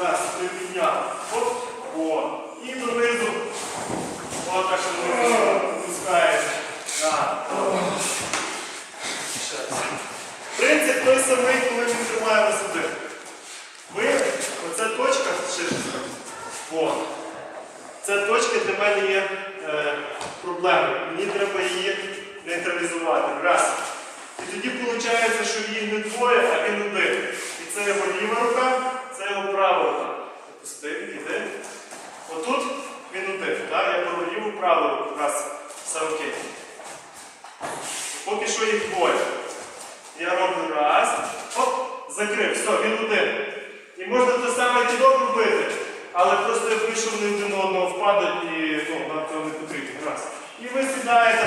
Раз, припідняв. Оп. І донизу. Отак Принцип той самий, коли ми тримаємо сюди. Ви, оця точка, ще О. Для мене є е, проблемою. Мені треба її нейтралізувати. І тоді виходить, що її не двоє, а він не... Раз. Все окей. Поки що їх двоє. Я роблю раз. Оп, закрив. Все, він один. І можна те саме кідок робити, але просто якщо вони один одного впадуть і ну, нам цього не потрібно. Раз. І ви сідаєте